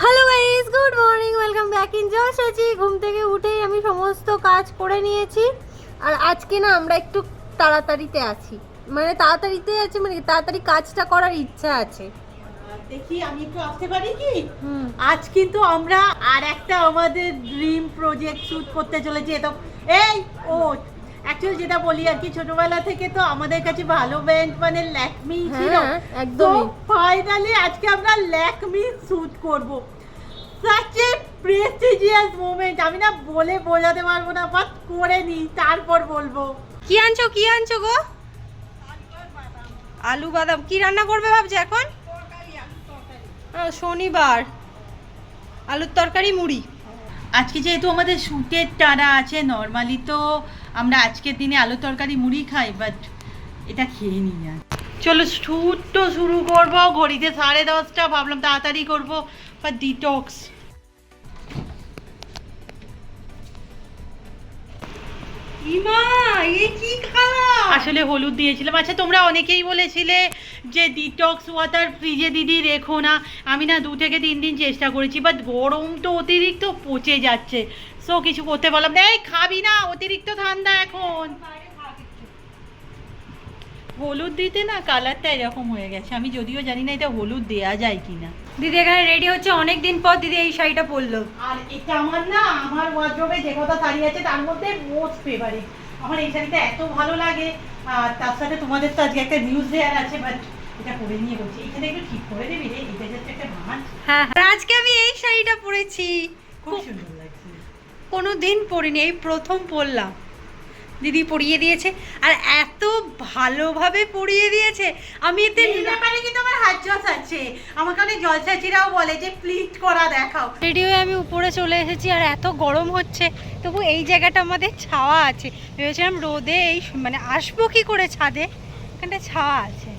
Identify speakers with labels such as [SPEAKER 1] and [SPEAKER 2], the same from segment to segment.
[SPEAKER 1] Hello guys good morning welcome back in josh আছি ঘুম থেকে উঠেই আমি সমস্ত কাজ করে নিয়েছি। আর আজকে না আমরা একটু তাড়াতাড়িতে আছি। মানে তাড়াতাড়িতে আছি মানে তাড়াতাড়ি কাজটা করার ইচ্ছা আছে।
[SPEAKER 2] দেখি আমি একটু আসতে পারি কি? আজ কিন্তু আমরা আর একটা আমাদের ড্রিম প্রজেক্ট শুট করতে চলেছি। এটা এই ও অ্যাকচুয়ালি যেটা বলি আর কি ছোটবেলা থেকে তো আমাদের কাছে ভালো ব্যান্ড মানে ল্যাকমি ছিল।
[SPEAKER 1] হ্যাঁ,
[SPEAKER 2] তো
[SPEAKER 1] একদমই।
[SPEAKER 2] ফাইনালি আজকে আমরা ল্যাকমি শুট করব। সাচ এ প্রেস্টিজিয়াস মোমেন্ট আমি না বলে বোঝাতে পারব না বাট করে নি তারপর বলব।
[SPEAKER 1] কি আনছো কি আনছো গো? আলু বাদাম। কি রান্না করবে ভাবছ এখন? শনিবার। আলুর তরকারি মুড়ি।
[SPEAKER 2] আজকে যেহেতু আমাদের শুটের টানা আছে নর্মালি তো আমরা আজকের দিনে আলু তরকারি মুড়ি খাই বাট এটা খেয়ে নিই না চলো শুট তো শুরু করব, ঘড়িতে সাড়ে দশটা, ভাবলাম তাড়াতাড়ি করব বা ডিটক্স
[SPEAKER 1] ইমা! এ কি খালা
[SPEAKER 2] আসলে হলুদ দিয়েছিলাম। আচ্ছা তোমরা অনেকেই বলেছিলে যে ডিটক্স ওয়াটার ফ্রিজে দিদি রেখো না। আমি না দু থেকে তিন দিন চেষ্টা করেছি বাট গরম তো অতিরিক্ত পচে যাচ্ছে। সো কিছু করতে পারলাম না। এই খাবি না অতিরিক্ত ঠান্ডা এখন। হলুদ দিতে না কালারটা এরকম হয়ে গেছে। আমি যদিও জানি না এটা হলুদ দেয়া যায় কিনা।
[SPEAKER 1] দিদি এখানে রেডি হচ্ছে অনেক দিন পর দিদি এই শাড়িটা পরলো।
[SPEAKER 2] আর এটা আমার না আমার ওয়ার্ড্রোবে যে কটা শাড়ি আছে তার মধ্যে মোস্ট ফেভারিট আমার এই শাড়িটা এত ভালো লাগে। আর তার সাথে তোমাদের তো আজকে একটা নিউজ দেওয়ার আছে বাট এটা পরে নিয়ে বলছি। এখানে একটু ঠিক করে দিবি রে এটা যাচ্ছে একটা ভাঁজ
[SPEAKER 1] হ্যাঁ। আজকে আমি এই শাড়িটা পরেছি।
[SPEAKER 2] খুব সুন্দর লাগছে।
[SPEAKER 1] কোনো দিন পরিনি এই প্রথম পরলাম। দিদি পড়িয়ে দিয়েছে আর এত ভালোভাবে পড়িয়ে দিয়েছে। আমি এতে
[SPEAKER 2] ব্যাপারে কিন্তু আমার হাত জস আছে। আমাকে অনেক জলসাচিরাও বলে যে প্লিট করা দেখাও।
[SPEAKER 1] রেডি হয়ে আমি উপরে চলে এসেছি আর এত গরম হচ্ছে তবু এই জায়গাটা আমাদের ছাওয়া আছে। ভেবেছিলাম রোদে এই মানে আসব কি করে ছাদে? এখানটা ছাওয়া আছে।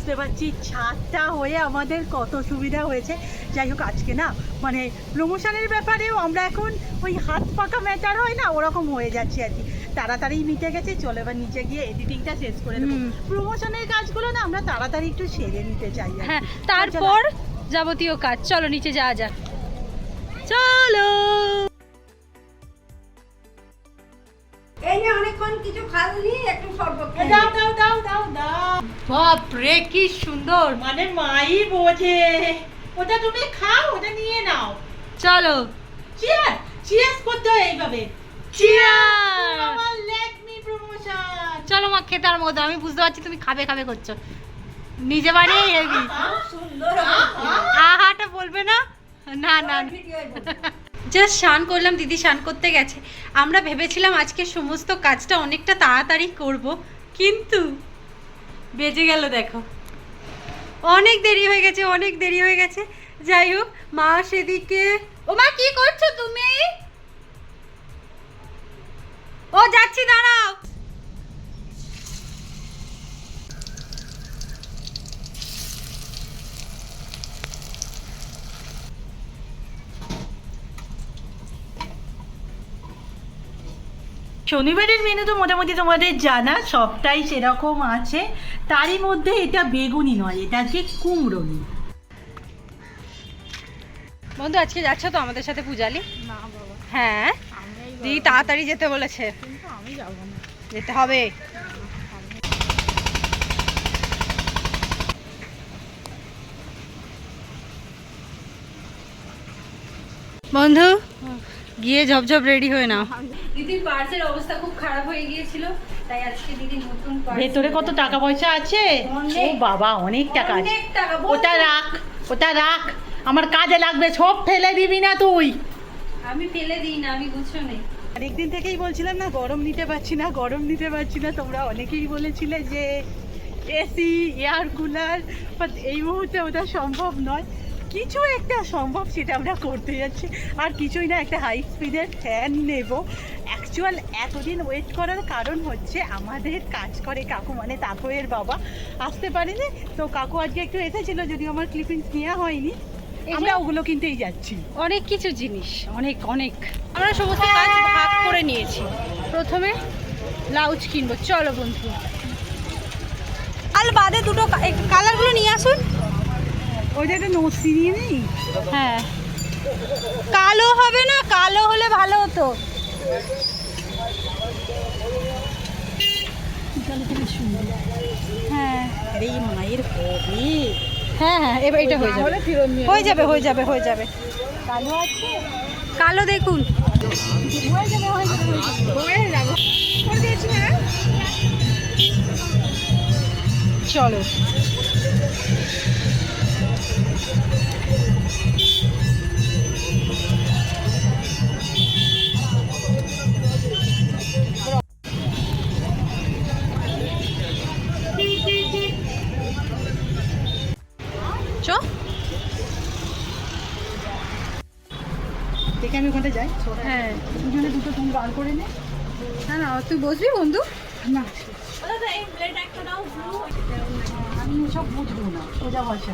[SPEAKER 2] বুঝতে পারছি ছাদটা হয়ে আমাদের কত সুবিধা হয়েছে। যাই হোক আজকে না মানে প্রমোশনের ব্যাপারেও আমরা এখন ওই হাত পাকা ম্যাটার হয় না ওরকম হয়ে যাচ্ছে আর কি। তাড়াতাড়ি মিটে গেছে চলো এবার নিচে গিয়ে এডিটিংটা শেষ করে দেবো। প্রমোশনের কাজগুলো না আমরা তাড়াতাড়ি একটু সেরে নিতে চাই
[SPEAKER 1] হ্যাঁ তারপর যাবতীয় কাজ। চলো নিচে যাওয়া যাক। চলো।
[SPEAKER 3] এই যে অনেকক্ষণ কিছু খালনি একটু শরবত
[SPEAKER 2] দাও দাও দাও দাও দাও।
[SPEAKER 1] বাপ রে কি সুন্দর।
[SPEAKER 2] মানে মাই বোঝে। ওটা তুমি খাও ওটা নিয়ে নাও।
[SPEAKER 1] চলো।
[SPEAKER 2] চিয়ার চিয়ার্স করতে হয় এইভাবে। লেট মি প্রমোশন
[SPEAKER 1] চলো মা খেতে আর মতো আমি বুঝতে পারছি তুমি খাবে খাবে করছ। নিজে বানিয়ে হেবি।
[SPEAKER 3] সুন্দর
[SPEAKER 1] আহাটা বলবে না? না না জাস্ট স্নান করলাম দিদি স্নান করতে গেছে। আমরা ভেবেছিলাম আজকে সমস্ত কাজটা অনেকটা তাড়াতাড়ি করব কিন্তু বেজে গেল, দেখো। অনেক দেরি হয়ে গেছে, অনেক দেরি হয়ে গেছে। যাই হোক, মা সেদিকে ও মা, কি করছ তুমি? ও, যাচ্ছি, দাঁড়াও।
[SPEAKER 2] শনিবারের মেনু তো মোটামুটি তোমাদের জানা সবটাই সেরকম আছে। তারই মধ্যে এটা বেগুনি নয় এটা আজকে কুমড়োনি।
[SPEAKER 1] বন্ধু আজকে যাচ্ছ তো আমাদের সাথে পূজালি? হ্যাঁ? দিদি তাড়াতাড়ি যেতে বলেছে। যেতে হবে। বন্ধু গিয়ে ঝপঝপ রেডি হয়ে নাও। দিদির পার্সের অবস্থা খুব খারাপ হয়ে গিয়েছিল তাই আজকে দিদি নতুন
[SPEAKER 2] ভেতরে কত টাকা পয়সা আছে? ও বাবা অনেক টাকা আছে।
[SPEAKER 1] অনেক টাকা
[SPEAKER 2] ওটা রাখ ওটা রাখ। আমার কাজে লাগবে সব ফেলে দিবি না তুই।
[SPEAKER 1] আমি ফেলে দিই না আমি গুছো নেই।
[SPEAKER 2] অনেকদিন থেকেই বলছিলাম না গরম নিতে পারছি না গরম নিতে পারছি না। তোমরা অনেকেই বলেছিলে যে এসি এয়ার কুলার বাট এই মুহূর্তে ওটা সম্ভব নয়। কিছু একটা সম্ভব সেটা আমরা করতে যাচ্ছি। আর কিছুই না একটা হাই স্পিডের ফ্যান নেব। অ্যাকচুয়াল এতদিন ওয়েট করার কারণ হচ্ছে আমাদের কাজ করে কাকু মানে তাকইয়ের বাবা। আসতে পারেনি? তো কাকু আজকে একটু এসেছিল যদিও আমার ক্লিপিংস নেওয়া হয়নি। আমরা ওগুলো কিনতেই যাচ্ছি।
[SPEAKER 1] অনেক কিছু জিনিস। অনেক অনেক। আমরা সমস্ত কাজ ভাগ করে নিয়েছি। প্রথমে ব্লাউজ কিনবো। চলো বন্ধু। আর বাদে দুটো কালারগুলো নিয়ে আসুন।
[SPEAKER 2] ওইটা একটা নসি নিয়ে নেই।
[SPEAKER 1] হ্যাঁ। কালো হবে না? কালো হলে ভালো হতো। হ্যাঁ।
[SPEAKER 2] এই মায়ের হবে
[SPEAKER 1] হ্যাঁ হ্যাঁ এবার এটা হয়ে যাবে। হয়ে যাবে হয়ে যাবে হয়ে যাবে।
[SPEAKER 2] কালো আছে?
[SPEAKER 1] কালো দেখুন।
[SPEAKER 2] হয়ে।
[SPEAKER 1] চলো।
[SPEAKER 2] বার করে নে।
[SPEAKER 1] না না তুই বসবি বন্ধু?
[SPEAKER 2] না। আমি সব বুঝব না সোজা ভাষা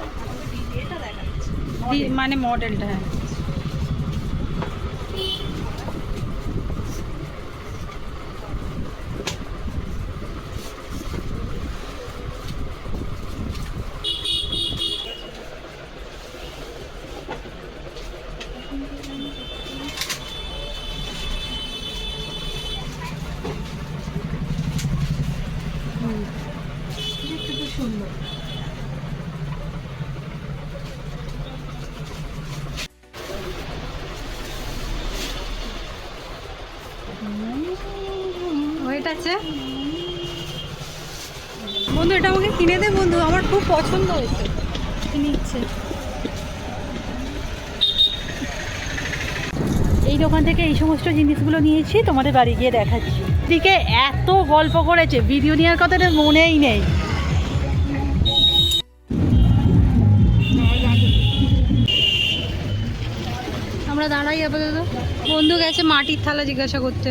[SPEAKER 1] মানে মডেলটা হ্যাঁ। বন্ধু, এটা আমাকে কিনে দে, বন্ধু। আমার খুব পছন্দ হয়েছে। কিনে ইচ্ছে
[SPEAKER 2] এই দোকান থেকে এই সমস্ত জিনিসগুলো নিয়েছি, তোমাদের বাড়ি গিয়ে দেখাচ্ছি। দিকে এত গল্প করেছে ভিডিও নেওয়ার কথাটা মনেই নেই।
[SPEAKER 1] আমরা দাঁড়াই আপাতত। বন্ধু গেছে মাটির থালা জিজ্ঞাসা করতে।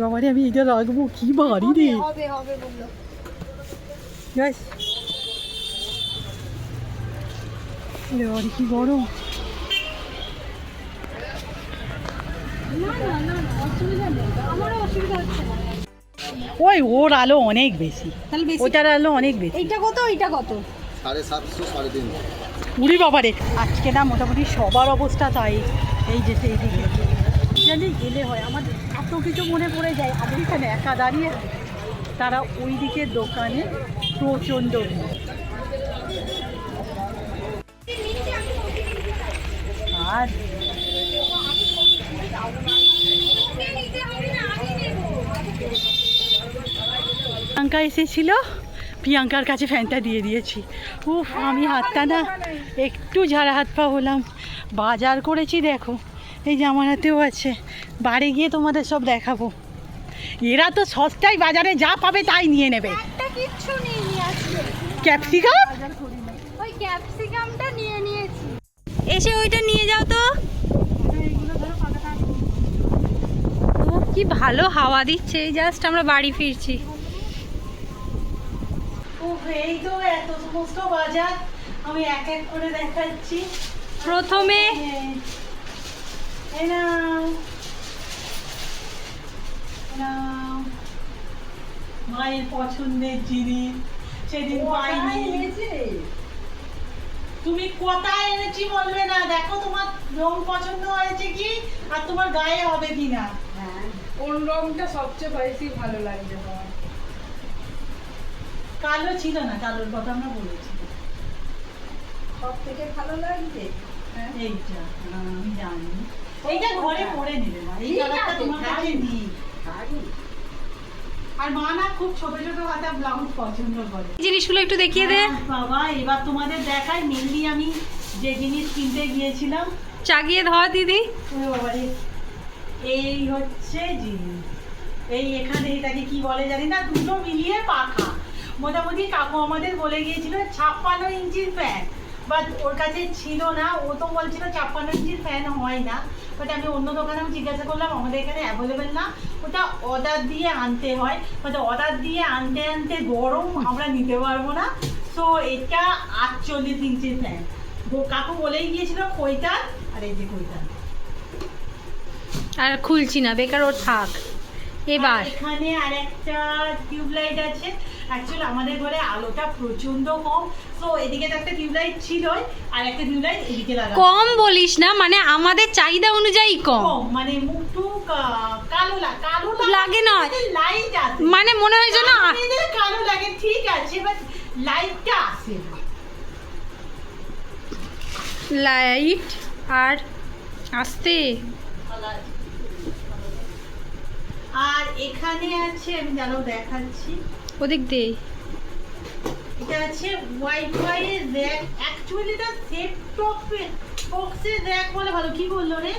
[SPEAKER 2] বাবারে আমি এটা রাখব কি বাড়ি রে?
[SPEAKER 1] হবে হবে বলল
[SPEAKER 2] ব্যাস। কি গরম
[SPEAKER 1] না না না না অসুবিধা নেই আমারও অসুবিধা হচ্ছে না
[SPEAKER 2] ওই ওর আলো অনেক বেশি। ওটার আলো অনেক বেশি।
[SPEAKER 1] এইটা কত? এইটা কত?
[SPEAKER 4] সাড়ে সাতশো সাড়ে তিনশো।
[SPEAKER 2] বাবারে আজকে না মোটামুটি সবার অবস্থা তাই এই যে সেই দিকে। জানি গেলে হয় আমাদের এত কিছু মনে পড়ে যায় আমি এখানে একা দাঁড়িয়ে তারা ওই দিকের দোকানে প্রচণ্ড আর প্রিয়াঙ্কা এসেছিল। প্রিয়াঙ্কার কাছে ফ্যানটা দিয়ে দিয়েছি। উফ আমি হাতটা না একটু ঝাড়া হাত পা হলাম। বাজার করেছি দেখো এই যে আমার হাতেও আছে। বাড়ি গিয়ে তোমাদের সব দেখাবো। এরা তো সস্তায় বাজারে যা পাবে তাই নিয়ে নেবে।
[SPEAKER 1] একটা নিয়ে নিয়ে
[SPEAKER 2] ক্যাপসিকাম?
[SPEAKER 1] ক্যাপসিকামটা নিয়ে নিয়েছি। এসে ওইটা নিয়ে যাও তো। কি ভালো হাওয়া দিচ্ছে এই জাস্ট আমরা বাড়ি ফিরছি।
[SPEAKER 2] এই তো এত সমস্ত বাজার আমি এক এক করে দেখাচ্ছি।
[SPEAKER 1] প্রথমে।
[SPEAKER 2] মায়ের পছন্দের জিনিস সেদিন পাইনি। তুমি কোথায় এনেছি বলবে না দেখো তোমার রং পছন্দ হয়েছে কি আর তোমার গায়ে হবে কি না
[SPEAKER 3] কোন রংটা সবচেয়ে বেশি ভালো লাগছে তোমার?
[SPEAKER 2] কালো ছিল না কালোর কথা আমরা বলেছি।
[SPEAKER 3] সব থেকে ভালো লাগছে?
[SPEAKER 2] এইটা হ্যাঁ, আমি জানি। এইটা ঘরে পরে নেবে মা এই কালারটা তোমার কাছে নেই। আর মা না খুব ছোট ছোট হাতা ব্লাউজ পছন্দ করে।
[SPEAKER 1] এই জিনিসগুলো একটু দেখিয়ে দে।
[SPEAKER 2] হ্যাঁ, বাবা এবার তোমাদের দেখাই মেনলি আমি যে জিনিস কিনতে গিয়েছিলাম।
[SPEAKER 1] চাগিয়ে ধর দিদি।
[SPEAKER 2] বাবারে, এই হচ্ছে জিনিস। এই এখানে এটাকে কি বলে জানি না? দুটো মিলিয়ে পাখা। মোটামুটি কাকু আমাদের বলে গিয়েছিল ছাপ্পান্ন ইঞ্চির প্যান্ট বাট ওর কাছে ছিল না। ও তো বলছিল ছাপ্পান্ন ইঞ্চির ফ্যান হয় না। বাট আমি অন্য দোকানেও জিজ্ঞাসা করলাম, আমাদের এখানে অ্যাভেলেবেল না? ওটা অর্ডার দিয়ে আনতে হয়। বাট অর্ডার দিয়ে আনতে আনতে গরম, আমরা নিতে পারব না। সো এটা আটচল্লিশ ইঞ্চির ফ্যান কাকু বলেই গিয়েছিল কইটার আর এই যে কইটার
[SPEAKER 1] আর খুলছি না বেকার ও থাক। এবার।
[SPEAKER 2] এখানে আর একটা টিউবলাইট আছে। অ্যাকচুয়ালি আমাদের ঘরে আলোটা প্রচণ্ড কম। তো এদিকে তো একটা টিউবলাইট ছিল আর একটা টিউবলাইট এদিকে লাগা
[SPEAKER 1] কম বলিস না মানে আমাদের চাহিদা অনুযায়ী কম।
[SPEAKER 2] মানে মুখটু কালো কালো
[SPEAKER 1] লাগে না।
[SPEAKER 2] লাইট আছে।
[SPEAKER 1] মানে মনে হয় যেন
[SPEAKER 2] কালো লাগে ঠিক আছে বাট লাইটটা আসে
[SPEAKER 1] লাইট আর আসতে।
[SPEAKER 2] আর এখানে আছে আমি জানো দেখাচ্ছি।
[SPEAKER 1] ওদিক দে
[SPEAKER 2] এটা আছে ওয়াইফাই এর র্যাক অ্যাকচুয়ালি এটা সেট টপ বক্সের র্যাক বলে ভালো। কি বলল রে?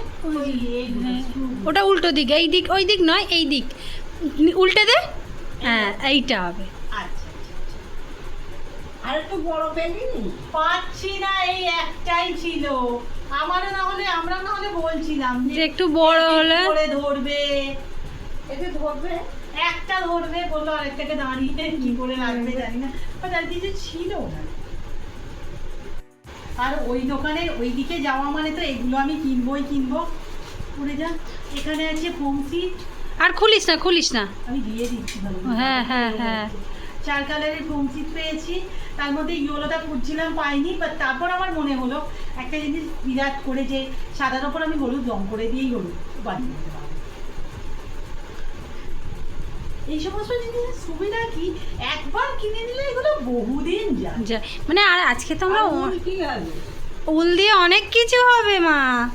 [SPEAKER 2] screw।
[SPEAKER 1] ওটা উল্টো দিক। এই দিক ওই দিক নয় এই দিক। উল্টে দে। হ্যাঁ এইটা হবে।
[SPEAKER 2] আচ্ছা
[SPEAKER 3] আর একটু বড় পেলি?
[SPEAKER 2] পাচ্ছি না এই একটাই ছিল। আমারও না হলে আমরা না হলে বলছিলাম
[SPEAKER 1] যে একটু বড় হলে
[SPEAKER 2] ধরবে।
[SPEAKER 3] একটু ধরবে
[SPEAKER 2] একটা ধরবে বলল আরেকটাকে দাঁড়িয়ে কি করে লাগবে জানি না। বাট আর কিছু ছিল না আর ওই দোকানের যাওয়া মানে তো এগুলো আমি কিনবোই কিনবো। পড়ে যা। এখানে আছে
[SPEAKER 1] আর খুলিস না খুলিস না।
[SPEAKER 2] আমি দিয়ে দিচ্ছি
[SPEAKER 1] হ্যাঁ, হ্যাঁ, হ্যাঁ।
[SPEAKER 2] চার কালারের ফোম পেয়েছি। তার মধ্যে ইয়েলোটা খুঁজছিলাম পাইনি। বাট তারপর আমার মনে হলো একটা জিনিস বিরাট করে যে সাদার ওপর আমি হলুদ রং করে দিয়েই হলুদ বানিয়ে এই সমস্ত জিনিসের সুবিধা কি? একবার কিনে নিলে এগুলো বহুদিন যায়।
[SPEAKER 1] মানে আর আজকে তো আমরা
[SPEAKER 3] উল কি হবে?
[SPEAKER 1] উল দিয়ে অনেক কিছু হবে মা।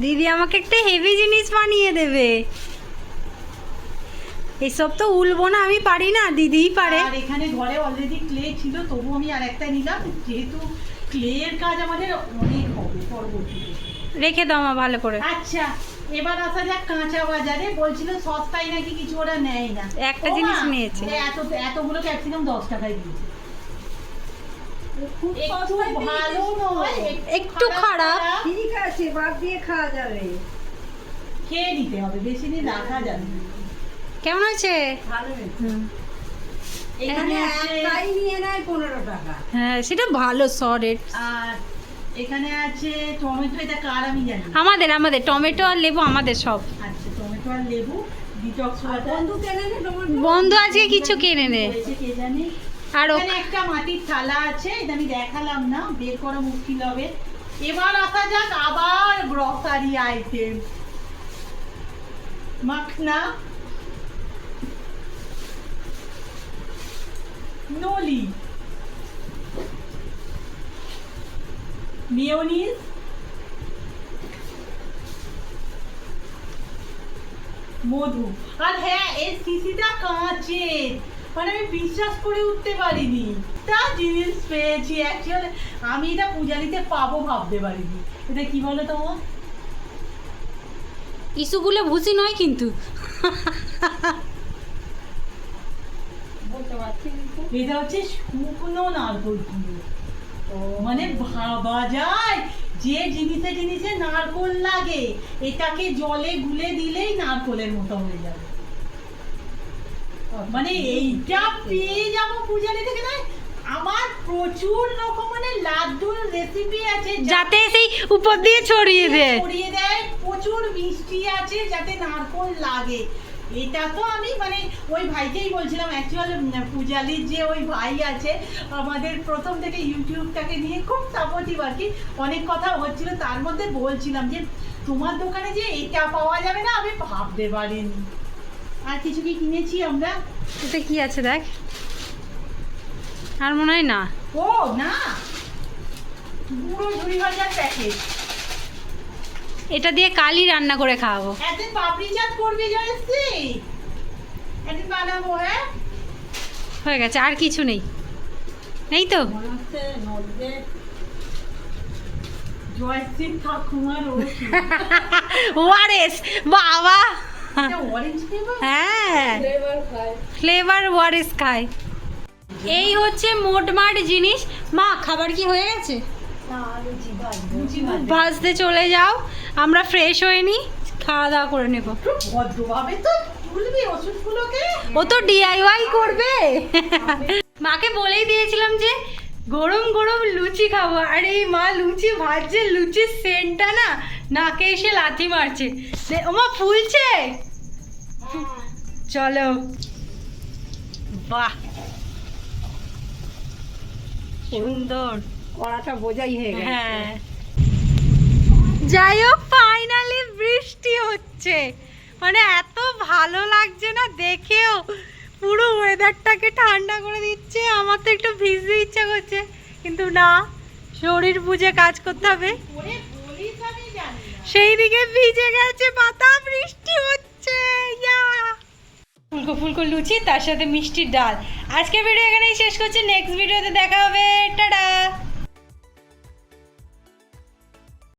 [SPEAKER 1] দিদি আমাকে একটা হেভি জিনিস বানিয়ে দেবে। এসব তো উলবো না আমি পারি না দিদিই পারে।
[SPEAKER 2] আর এখানে ঘরে অলরেডি ক্লে ছিল তবু আমি আর একটা নিলাম। যেহেতু ক্লের কাজ আমাদের অনেক হবে পরবর্তীতে।
[SPEAKER 1] রেখে দাও মা ভালো করে।
[SPEAKER 2] আচ্ছা। এবার আসা যাক কাঁচা বাজারে। বলছিল সস্তায় নাকি কিছু ওরা নেয় না।
[SPEAKER 1] একটা জিনিস নিয়েছে।
[SPEAKER 2] এত এতগুলো ক্যাপসিকাম দশ টাকায় দিয়েছে। একটু ভালো নয়
[SPEAKER 1] একটু খারাপ।
[SPEAKER 3] ঠিক আছে বাদ দিয়ে খাওয়া যাবে।
[SPEAKER 2] খেয়ে নিতে হবে বেশি দিন রাখা যাবে না।
[SPEAKER 1] কেমন হয়েছে?
[SPEAKER 3] ভালো
[SPEAKER 2] এখানে আছে
[SPEAKER 3] একটাই নিয়ে নেয় পনেরো টাকা।
[SPEAKER 1] হ্যাঁ সেটা ভালো সরের
[SPEAKER 2] আর এখানে আছে টমেটো এটা কার আমি জানি
[SPEAKER 1] আমাদের আমাদের টমেটো আর লেবু আমাদের সব।
[SPEAKER 2] আচ্ছা টমেটো আর লেবু ডিটক্স ওয়াটার।
[SPEAKER 3] বন্ধু কেনে নে
[SPEAKER 1] বন্ধু। আজকে কিছু কিনে নে
[SPEAKER 2] কে জানে?
[SPEAKER 1] আর ও-
[SPEAKER 2] একটা মাটির থালা আছে এটা আমি দেখালাম না বের করা মুশকিল হবে। এবার আসা যাক আবার গ্রসারি আইটেম মাখনা। নলি। মিওনিজ মধু আর হ্যাঁ এই সিসিটা কাঁচের। মানে আমি বিশ্বাস করে উঠতে পারিনি। তা জিনিস পেয়েছি। অ্যাকচুয়ালি আমি এটা পূজারিতে পাবো ভাবতে পারিনি। এটা কি বলো তোমার
[SPEAKER 1] ইস্যুগুলো ভুসি নয় কিন্তু।
[SPEAKER 2] এটা হচ্ছে শুকনো নারকোল কুড়ো মানে ভাবা যায় যে জিনিসে জিনিসে নারকোল লাগে এটাকে জলে গুলে দিলেই নারকোলের মতো হয়ে যাবে। মানে এইটা পেয়ে যাব পূজারি থেকে নয় আমার প্রচুর রকম মানে লাড্ডুর রেসিপি আছে
[SPEAKER 1] যাতে সেই উপর দিয়ে ছড়িয়ে দে
[SPEAKER 2] ছড়িয়ে দেয় প্রচুর মিষ্টি আছে যাতে নারকোল লাগে। এটা তো আমি মানে ওই ভাইকেই বলছিলাম অ্যাকচুয়াল পূজালির যে ওই ভাই আছে আমাদের প্রথম থেকে ইউটিউবটাকে নিয়ে খুব সাপোর্টিভ আর কি। অনেক কথা হচ্ছিল তার মধ্যে বলছিলাম যে তোমার দোকানে যে এটা পাওয়া যাবে না আমি ভাবতে পারিনি। আর কিছু কি কিনেছি আমরা?
[SPEAKER 1] এটা কি আছে দেখ। আর মনে হয় না।
[SPEAKER 2] ও না। পুরো দুই হাজার প্যাকেট
[SPEAKER 1] এটা দিয়ে কালি রান্না করে খাওয়াবো।
[SPEAKER 2] একদিন পাপড়ি চাট করবি জয়শ্রী? একদিন বানাবো হ্যাঁ?
[SPEAKER 1] হয়ে গেছে আর কিছু নেই। নেই তো? ওয়ারেস বাবা। হ্যাঁ।
[SPEAKER 3] ফ্লেভার
[SPEAKER 1] ওয়ারেস খায়। এই হচ্ছে মোটমাট জিনিস। মা খাবার কি হয়ে গেছে? ভাজতে চলে যাও আমরা ফ্রেশ হয়ে নি খাওয়া দাওয়া করে নেব। ও তো ডিআইওয়াই করবে। মাকে বলেই দিয়েছিলাম যে গরম গরম লুচি খাব। আর এই মা লুচি ভাজছে লুচির সেন্টটা না নাকে এসে লাথি মারছে। ওমা ফুলছে? চলো। বাহ। সুন্দর।
[SPEAKER 3] কড়াটা বোঝাই হয়ে গেছে।
[SPEAKER 1] হ্যাঁ। যাই হোক ফাইনালি বৃষ্টি হচ্ছে। মানে এত ভালো লাগছে না দেখেও। পুরো ওয়েদারটাকে ঠান্ডা করে দিচ্ছে আমার তো একটু ভিজতে ইচ্ছা করছে। কিন্তু না শরীর বুঝে কাজ করতে হবে। সেই দিকে ভিজে গেছে পাতা বৃষ্টি হচ্ছে ইয়া। ফুলকো ফুলকো লুচি তার সাথে মিষ্টির ডাল। আজকে ভিডিও এখানেই শেষ করছি নেক্সট ভিডিওতে দেখা হবে